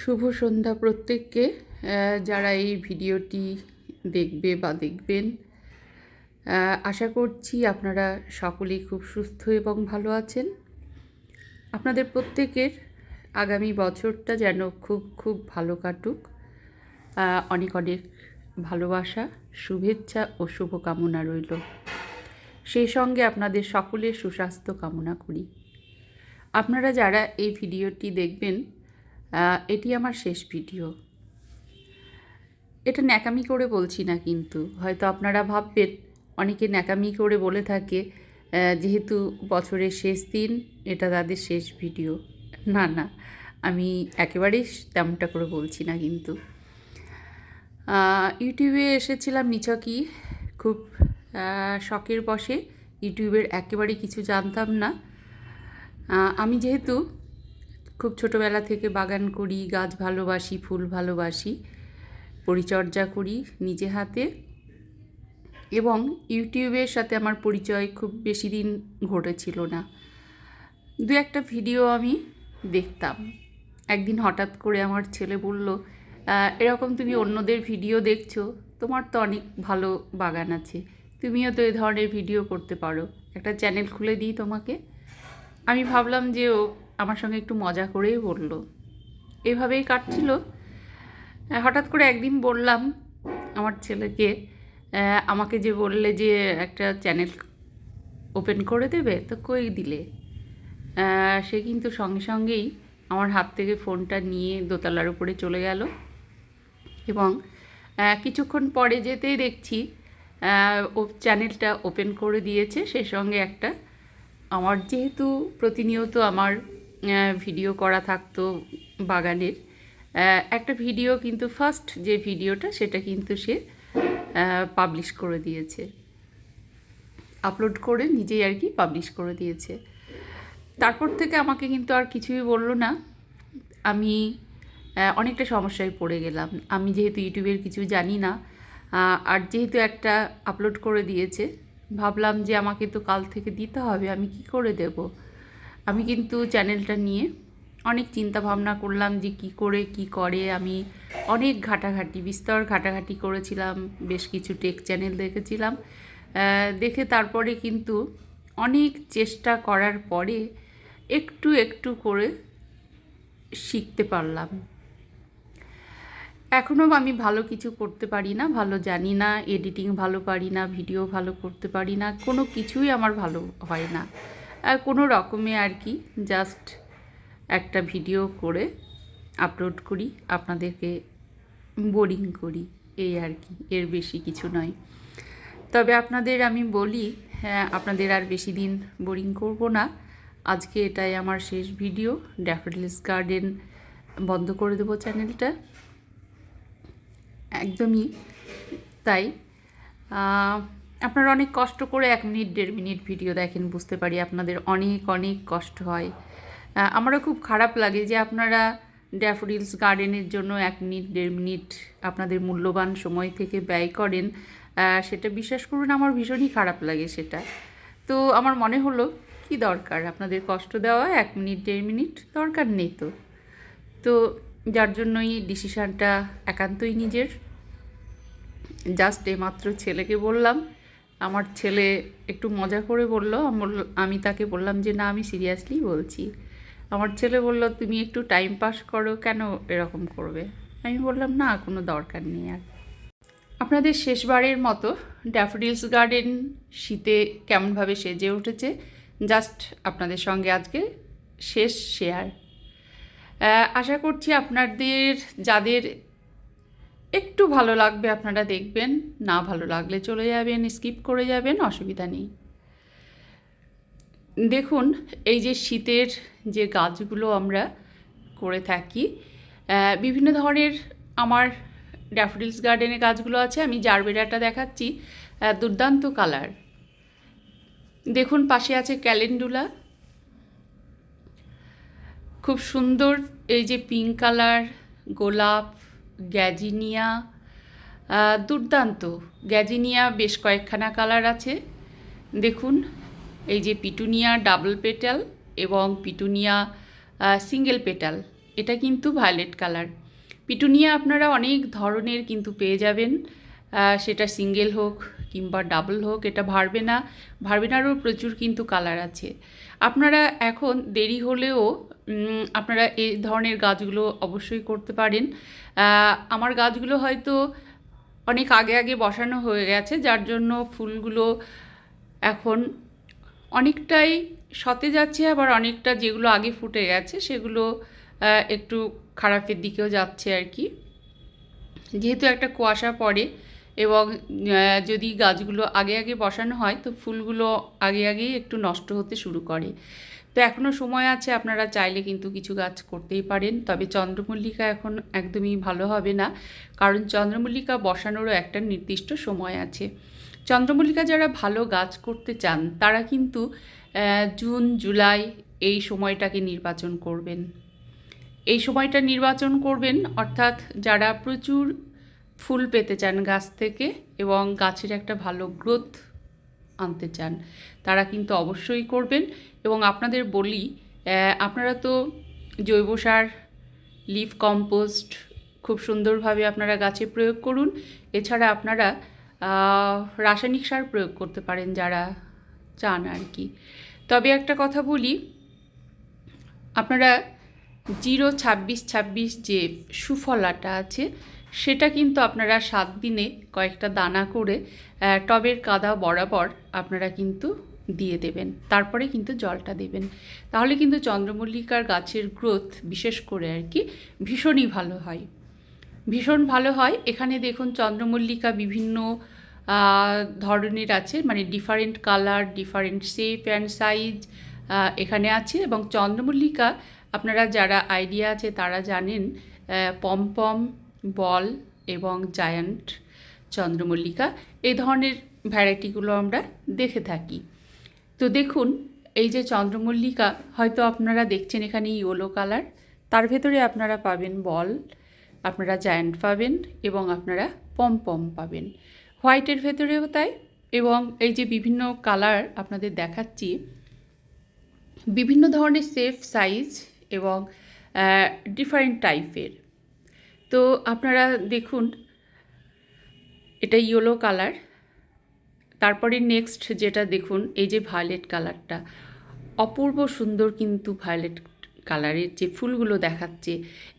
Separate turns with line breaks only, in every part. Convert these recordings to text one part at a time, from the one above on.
শুভ সন্ধ্যা প্রত্যেককে। যারা এই ভিডিওটি দেখবে বা দেখবেন আশা করছি আপনারা সকলেই খুব সুস্থ এবং ভালো আছেন। আপনাদের প্রত্যেকের আগামী বছরটা যেন খুব খুব ভালো কাটুক। অনেক অনেক ভালোবাসা, শুভেচ্ছা ও শুভকামনা রইল। সেই সঙ্গে আপনাদের সকলের সুস্বাস্থ্য কামনা করি। আপনারা যারা এই ভিডিওটি দেখবেন এটি আমার শেষ ভিডিও। এটা ন্যাকামি করে বলছি না কিন্তু, হয়তো আপনারা ভাববেন, অনেকে ন্যাকামি করে বলে থাকে যেহেতু বছরের শেষ দিন, এটা তাদের শেষ ভিডিও। না না, আমি একেবারেই তেমনটা করে বলছি না কিন্তু। ইউটিউবে এসেছিলাম নিছকই খুব শখের বসে ইউটিউবের একেবারেই কিছু জানতাম না। আমি যেহেতু খুব ছোটোবেলা থেকে বাগান করি, গাছ ভালোবাসি, ফুল ভালোবাসি, পরিচর্যা করি নিজে হাতে। এবং ইউটিউবের সাথে আমার পরিচয় খুব বেশি দিন ঘটেছিল না। দু একটা ভিডিও আমি দেখতাম। একদিন হঠাৎ করে আমার ছেলে বলল এরকম তুমি অন্যদের ভিডিও দেখছ? তোমার তো অনেক ভালো বাগান আছে। তুমিও তো এ ধরনের ভিডিও করতে পারো। একটা চ্যানেল খুলে দিই তোমাকে। আমি ভাবলাম যে ও আমার সঙ্গে একটু মজা করেই বলল। এভাবেই কাটছিল। হঠাৎ করে একদিন বললাম আমার ছেলেকে আমাকে যে বললে যে একটা চ্যানেল ওপেন করে দেবে, তো কই দিলে? সে কিন্তু সঙ্গে সঙ্গেই আমার হাত থেকে ফোনটা নিয়ে দোতলার উপরে চলে গেল এবং কিছুক্ষণ পরে যেতেই দেখছি ও চ্যানেলটা ওপেন করে দিয়েছে। সে সঙ্গে একটা আমার যেহেতু প্রতিনিয়ত আমার ভিডিও করা থাকতো বাগানের। একটা ভিডিও কিন্তু ফার্স্ট যে ভিডিওটা সেটা কিন্তু সে পাবলিশ করে দিয়েছে। আপলোড করে নিজেই আর কি পাবলিশ করে দিয়েছে। তারপর থেকে আমাকে কিন্তু আর কিছুই বলল না। আমি অনেকটা সমস্যায় পড়ে গেলাম। আমি যেহেতু ইউটিউবের কিছু জানি না আর যেহেতু একটা আপলোড করে দিয়েছে, ভাবলাম যে আমাকে তো কাল থেকে দিতে হবে, আমি কি করে দেব? আমি কিন্তু চ্যানেলটা নিয়ে অনেক চিন্তা ভাবনা করলাম যে কি করে কি করে। আমি অনেক ঘাটাঘাটি, বিস্তর ঘাটাঘাটি করেছিলাম, বেশ কিছু টেক চ্যানেল দেখেছিলাম। দেখে তারপরে কিন্তু অনেক চেষ্টা করার পরে একটু একটু করে শিখতে পারলাম। এখনও আমি ভালো কিছু করতে পারি না, ভালো জানি না এডিটিং ভালো পারি না ভিডিও ভালো করতে পারি না, কোনো কিছুই আমার ভালো হয় না। আর কোনো রকমে আর কি জাস্ট একটা ভিডিও করে আপলোড করি, আপনাদেরকে বোরিং করি এই আর কি, এর বেশি কিছু নয়। তবে আপনাদের আমি বলি হ্যাঁ আপনাদের আর বেশি দিন বোরিং করব না। আজকে এটাই আমার শেষ ভিডিও ড্যাফোডিলস গার্ডেন বন্ধ করে দেবো চ্যানেলটা একদমই তাই। আপনারা অনেক কষ্ট করে এক মিনিট, দেড় মিনিট ভিডিও দেখেন, বুঝতে পারি আপনাদের অনেক অনেক কষ্ট হয়। আমারও খুব খারাপ লাগে যে আপনারা ড্যাফোডিলস গার্ডেনের জন্য এক মিনিট, দেড় মিনিট আপনাদের মূল্যবান সময় থেকে ব্যয় করেন। সেটা বিশ্বাস করুন, আমার ভীষণই খারাপ লাগে সেটা। তো আমার মনে হলো, কি দরকার? আপনাদের কষ্ট দেওয়া, এক মিনিট, দেড় মিনিট দরকার নেই তো। তো যার জন্যই ডিসিশানটা একান্তই নিজের। জাস্ট এইমাত্র ছেলেকে বললাম। আমার ছেলে একটু মজা করে বলল আমি তাকে বললাম যে, না, আমি সিরিয়াসলি বলছি। আমার ছেলে বলল, তুমি একটু টাইম পাস করো, কেন এরকম করবে? আমি বললাম, না, কোনো দরকার নেই আর। আপনাদের শেষবারের মতো ড্যাফোডিলস গার্ডেন শীতে কেমনভাবে সেজে উঠেছে জাস্ট আপনাদের সঙ্গে আজকে শেষ শেয়ার আশা করছি আপনাদের, যাদের একটু ভালো লাগবে আপনারা দেখবেন, না ভালো লাগলে চলে যাবেন স্কিপ করে যাবেন, অসুবিধা নেই। দেখুন, এই যে শীতের যে গাছগুলো আমরা করে থাকি বিভিন্ন ধরনের আমার ড্যাফডিলস গার্ডেনে গাছগুলো আছে, আমি জারবেরাটা দেখাচ্ছি দুর্দান্ত কালার দেখুন, পাশে আছে ক্যালেন্ডুলা খুব সুন্দর এই যে পিঙ্ক কালার গোলাপ গ্যাজিনিয়া দুর্দান্ত। গ্যাজিনিয়া বেশ কয়েকখানা কালার আছে। দেখুন, এই যে পিটুনিয়া ডাবল পেটাল এবং পিটুনিয়া সিঙ্গেল পেটাল এটা কিন্তু ভায়োলেট কালার পিটুনিয়া আপনারা অনেক ধরনের কিন্তু পেয়ে যাবেন। সেটা সিঙ্গেল হোক কিংবা ডাবল হোক, এটা ভারবে না ভারবেনারও প্রচুর কিন্তু কালার আছে। আপনারা এখন দেরি হলেও আপনারা এই ধরনের গাছগুলো অবশ্যই করতে পারেন। আমার গাছগুলো হয়তো অনেক আগে আগে বসানো হয়ে গেছে, যার জন্য ফুলগুলো এখন অনেকটাই সতেজ আছে, আবার অনেকটা যেগুলো আগে ফুটে গেছে সেগুলো একটু খারাপের দিকেও যাচ্ছে আর কি। যেহেতু একটা কুয়াশা পড়ে এবং যদি গাছগুলো আগে আগে বসানো হয়, তো ফুলগুলো আগে আগেই একটু নষ্ট হতে শুরু করে। তো এখনও সময় আছে, আপনারা চাইলে কিন্তু কিছু গাছ করতেই পারেন। তবে চন্দ্রমল্লিকা এখন একদমই ভালো হবে না, কারণ চন্দ্রমল্লিকা বসানোরও একটা নির্দিষ্ট সময় আছে। চন্দ্রমল্লিকা যারা ভালো গাছ করতে চান, তারা কিন্তু জুন, জুলাই এই সময়টাকে নির্বাচন করবেন। এই সময়টা নির্বাচন করবেন, অর্থাৎ যারা প্রচুর ফুল পেতে চান গাছ থেকে এবং গাছের একটা ভালো গ্রোথ আনতে চান, তারা কিন্তু অবশ্যই করবেন। এবং আপনাদের বলি আপনারা তো জৈব সার, লিফ কম্পোস্ট খুব সুন্দরভাবে আপনারা গাছে প্রয়োগ করুন। এছাড়া আপনারা রাসায়নিক সার প্রয়োগ করতে পারেন যারা চান আর কি। তবে একটা কথা বলি, আপনারা জিরো ছাব্বিশ ছাব্বিশ যে সুফলাটা আছে, সেটা কিন্তু আপনারা সাত দিনে কয়েকটা দানা করে টবের কাদা বরাবর আপনারা কিন্তু দিয়ে দেবেন। তারপরে কিন্তু জলটা দেবেন। তাহলে কিন্তু চন্দ্রমল্লিকার গাছের গ্রোথ বিশেষ করে আর কি ভীষণই ভালো হয়। ভীষণ ভালো হয়। এখানে দেখুন চন্দ্রমল্লিকা বিভিন্ন ধরনের আছে। মানে different colour different shape and size এখানে আছে। এবং চন্দ্রমল্লিকা, আপনারা যারা আইডিয়া আছে তারা জানেন পমপম বল এবং জায়ান্ট চন্দ্রমল্লিকা। এই ধরনের ভ্যারাইটিগুলো আমরা দেখে থাকি। তো দেখুন, এই যে চন্দ্রমল্লিকা, হয়তো আপনারা দেখছেন এখানে ইয়েলো কালার। তার ভেতরে আপনারা পাবেন বল, আপনারা জায়ান্ট পাবেন এবং আপনারা পমপম পাবেন। হোয়াইটের ভেতরেও তাই এবং এই যে বিভিন্ন কালার আপনাদের দেখাচ্ছি, বিভিন্ন ধরনের সেফ সাইজ এবং ডিফারেন্ট টাইপের। তো আপনারা দেখুন, এটা ইয়েলো কালার তারপরে নেক্সট যেটা দেখুন, এই যে ভায়োলেট কালারটা অপূর্ব সুন্দর কিন্তু ভায়োলেট কালারের যে ফুলগুলো দেখাচ্ছে।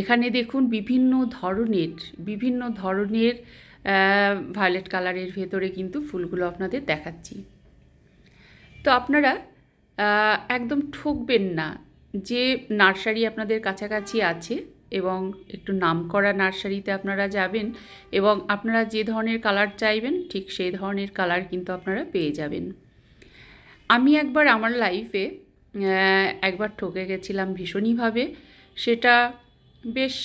এখানে দেখুন বিভিন্ন ধরনের বিভিন্ন ধরনের ভায়োলেট কালারের ভেতরে কিন্তু ফুলগুলো আপনাদের দেখাচ্ছি। তো আপনারা একদম ঠকবেন না যে নার্সারি আপনাদের কাছাকাছি আছে। এবং একটু নাম করা নার্সারিতে আপনারা যাবেন এবং আপনারা যে ধরনের কালার চাইবেন, ঠিক সেই ধরনের কালার কিন্তু আপনারা পেয়ে যাবেন। আমি একবার আমার লাইফে একবার ঠকে গেছিলাম ভীষণইভাবে সেটা বেশ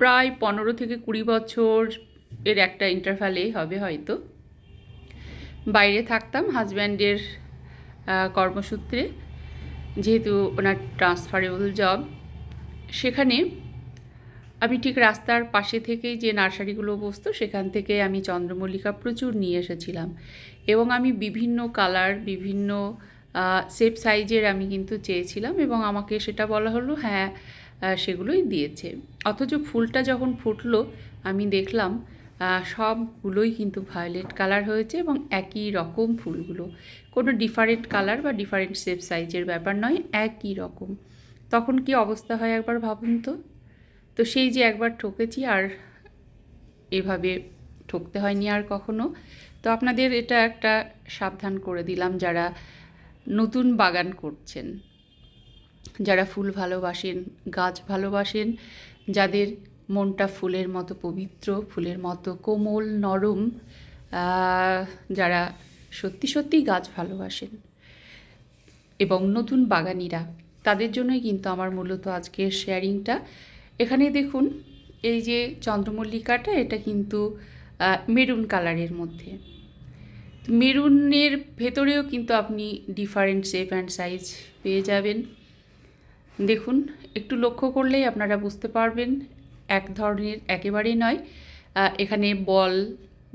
প্রায় পনেরো থেকে কুড়ি বছর এর একটা ইন্টারভ্যালে হবে হয়তো। বাইরে থাকতাম হাজব্যান্ডের কর্মসূত্রে। যেহেতু ওনার ট্রান্সফারেবল জব সেখানে আমি ঠিক রাস্তার পাশে থেকেই যে নার্সারিগুলো বসতো, সেখান থেকে আমি চন্দ্রমল্লিকা প্রচুর নিয়ে এসেছিলাম। এবং আমি বিভিন্ন কালার, বিভিন্ন শেপ সাইজের আমি কিন্তু চেয়েছিলাম এবং আমাকে সেটা বলা হলো হ্যাঁ সেগুলোই দিয়েছে। অথচ ফুলটা যখন ফুটলো, আমি দেখলাম সবগুলোই কিন্তু ভায়োলেট কালার হয়েছে এবং একই রকম ফুলগুলো। কোনো ডিফারেন্ট কালার বা ডিফারেন্ট শেপ সাইজের ব্যাপার নয়, একই রকম। তখন কি অবস্থা হয় একবার ভাবুন তো? তো সেই যে একবার ঠকেছি আর এভাবে ঠকতে হয়নি আর কখনো। তো আপনাদের এটা একটা সাবধান করে দিলাম যারা নতুন বাগান করছেন, যারা ফুল ভালোবাসেন, গাছ ভালোবাসেন, যাদের মনটা ফুলের মতো পবিত্র, ফুলের মতো কোমল, নরম যারা সত্যি সত্যি গাছ ভালোবাসেন এবং নতুন বাগানিরা তাদের জন্যই কিন্তু আমার মূলত আজকের শেয়ারিংটা এখানে দেখুন, এই যে চন্দ্রমল্লিকাটা, এটা কিন্তু মেরুন কালারের মধ্যে। মেরুনের ভেতরেও কিন্তু আপনি ডিফারেন্ট শেপ অ্যান্ড সাইজ পেয়ে যাবেন। দেখুন, একটু লক্ষ্য করলেই আপনারা বুঝতে পারবেন, এক ধরনের একেবারেই নয়। এখানে বল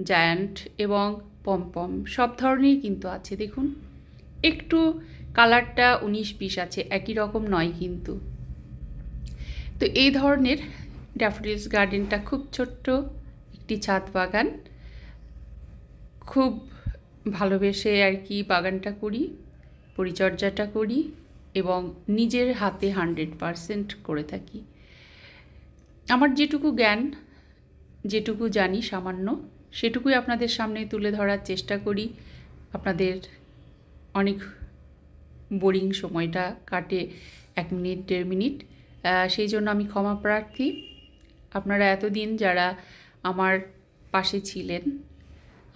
জায়ান্ট এবং পমপম, সব ধরনের কিন্তু আছে। দেখুন, একটু কালারটা উনিশ বিশ আছে, একই রকম নয় কিন্তু। তো এই ধরনের ড্যাফোডিলস গার্ডেনটা খুব ছোট্ট একটি ছাদ বাগান। খুব ভালোবেসে আর কি বাগানটা করি, পরিচর্যাটা করি এবং নিজের হাতে হান্ড্রেড পারসেন্ট করে থাকি। আমার যেটুকু জ্ঞান, যেটুকু জানি সামান্য, সেটুকুই আপনাদের সামনে তুলে ধরার চেষ্টা করি। আপনাদের অনেক বোরিং সময়টা কাটে এক মিনিট, দেড় মিনিট। সেই জন্য আমি ক্ষমা প্রার্থী। আপনারা এতদিন যারা আমার পাশে ছিলেন,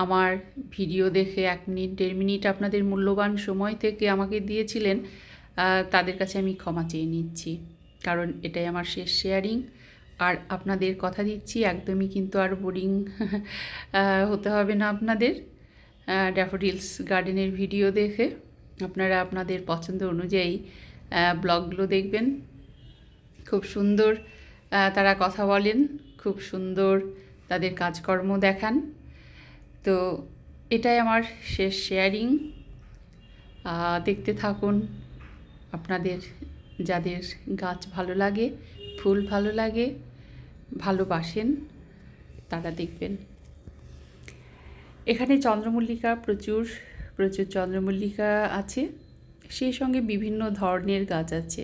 আমার ভিডিও দেখে এক মিনিট, দেড় মিনিট আপনাদের মূল্যবান সময় থেকে আমাকে দিয়েছিলেন তাদের কাছে আমি ক্ষমা চেয়ে নিচ্ছি। কারণ এটাই আমার শেষ শেয়ারিং আর আপনাদের কথা দিচ্ছি, একদমই কিন্তু আর বোরিং হতে হবে না আপনাদের। ড্যাফোডিলস গার্ডেনের ভিডিও দেখে। আপনারা আপনাদের পছন্দ অনুযায়ী ব্লগগুলো দেখবেন। খুব সুন্দর তারা কথা বলেন, খুব সুন্দর তাদের কাজকর্ম দেখান। তো এটাই আমার শেষ শেয়ারিং দেখতে থাকুন, আপনাদের, যাদের গাছ ভালো লাগে, ফুল ভালো লাগে, ভালোবাসেন, তারা দেখবেন। এখানে চন্দ্রমল্লিকা প্রচুর প্রচুর চন্দ্রমল্লিকা আছে, সেই সঙ্গে বিভিন্ন ধরনের গাছ আছে।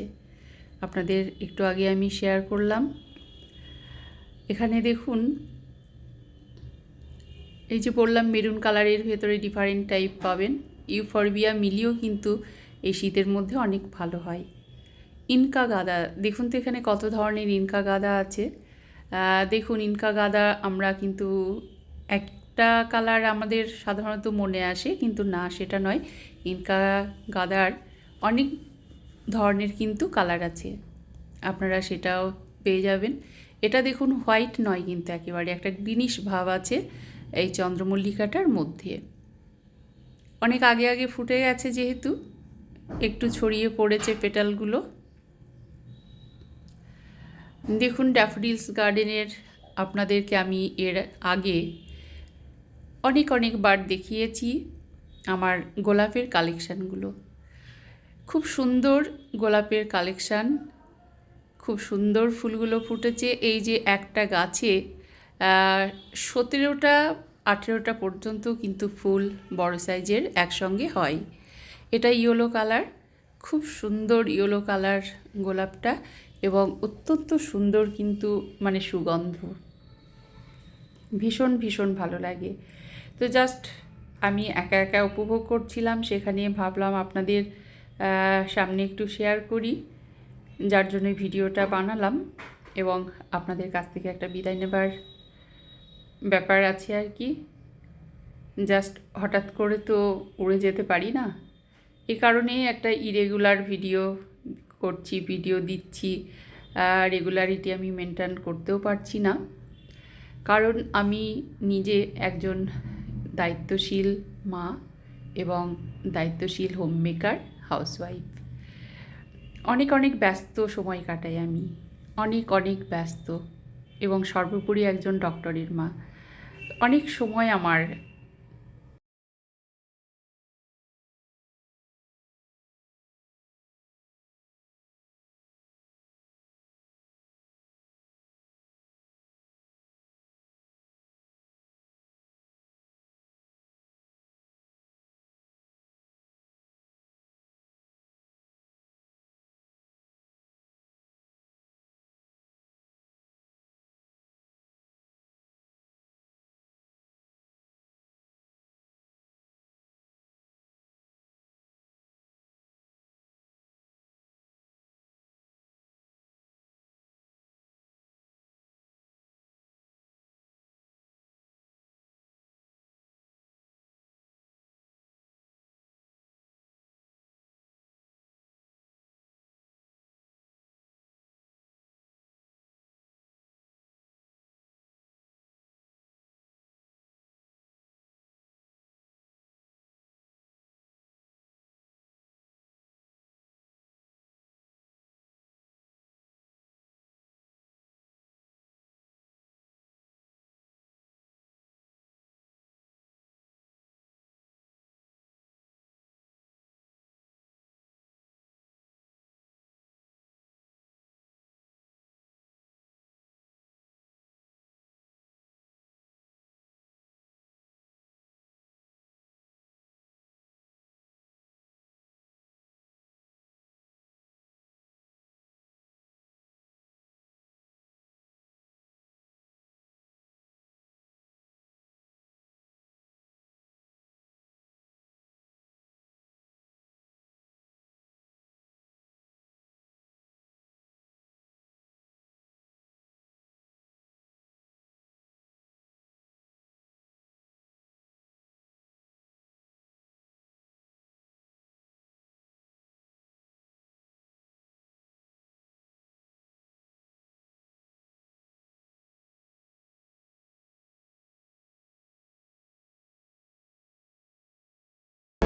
আপনাদের একটু আগে আমি শেয়ার করলাম। এখানে দেখুন, এই যে বললাম মেরুন কালারের ভেতরে ডিফারেন্ট টাইপ পাবেন। ইউফরবিয়া মিলিও কিন্তু এই শীতের মধ্যে অনেক ভালো হয়। ইনকা গাদা, দেখুন তো এখানে কত ধরনের ইনকা গাদা আছে। দেখুন, ইনকা গাদা আমরা কিন্তু একটা কালার আমাদের সাধারণত মনে আসে, কিন্তু না, সেটা নয়। ইনকা গাদার অনেক ধরনের কিন্তু কালার আছে। আপনারা সেটাও পেয়ে যাবেন। এটা দেখুন হোয়াইট নয় কিন্তু একেবারে, একটা গ্রিনিশ ভাব আছে এই চন্দ্রমল্লিকাটার মধ্যে। অনেক আগে আগে ফুটে গেছে যেহেতু, একটু ছড়িয়ে পড়েছে পেটালগুলো। দেখুন ড্যাফোডিলস গার্ডেনের আপনাদেরকে আমি এর আগে অনেক অনেকবার দেখিয়েছি আমার গোলাপের কালেকশানগুলো। খুব সুন্দর গোলাপের কালেকশান, খুব সুন্দর ফুলগুলো ফুটেছে। এই যে একটা গাছে সতেরোটা, আঠেরোটা পর্যন্ত কিন্তু ফুল বড় সাইজের একসঙ্গে হয়। এটা ইয়েলো কালার, খুব সুন্দর ইয়েলো কালার গোলাপটা এবং অত্যন্ত সুন্দর কিন্তু মানে সুগন্ধ। ভীষণ ভীষণ ভালো লাগে। তো জাস্ট আমি একা একা উপভোগ করছিলাম, সেখানে ভাবলাম আপনাদের সামনে একটু শেয়ার করি, যার জন্য ভিডিওটা বানালাম এবং আপনাদের কাছ থেকে একটা বিদায় নেবার ব্যাপার আছে আর কি। জাস্ট হঠাৎ করে তো উড়ে যেতে পারি না। এ কারণেই একটা ইরেগুলার ভিডিও করছি ভিডিও দিচ্ছি রেগুলারিটি আমি মেনটেন করতেও পারছি না। কারণ আমি নিজে একজন দায়িত্বশীল মা এবং দায়িত্বশীল হোম মেকার হাউসওয়াইফ অনেক অনেক ব্যস্ত সময় কাটাই আমি। অনেক অনেক ব্যস্ত এবং সর্বোপরি একজন ডক্টরের মা। অনেক সময় আমার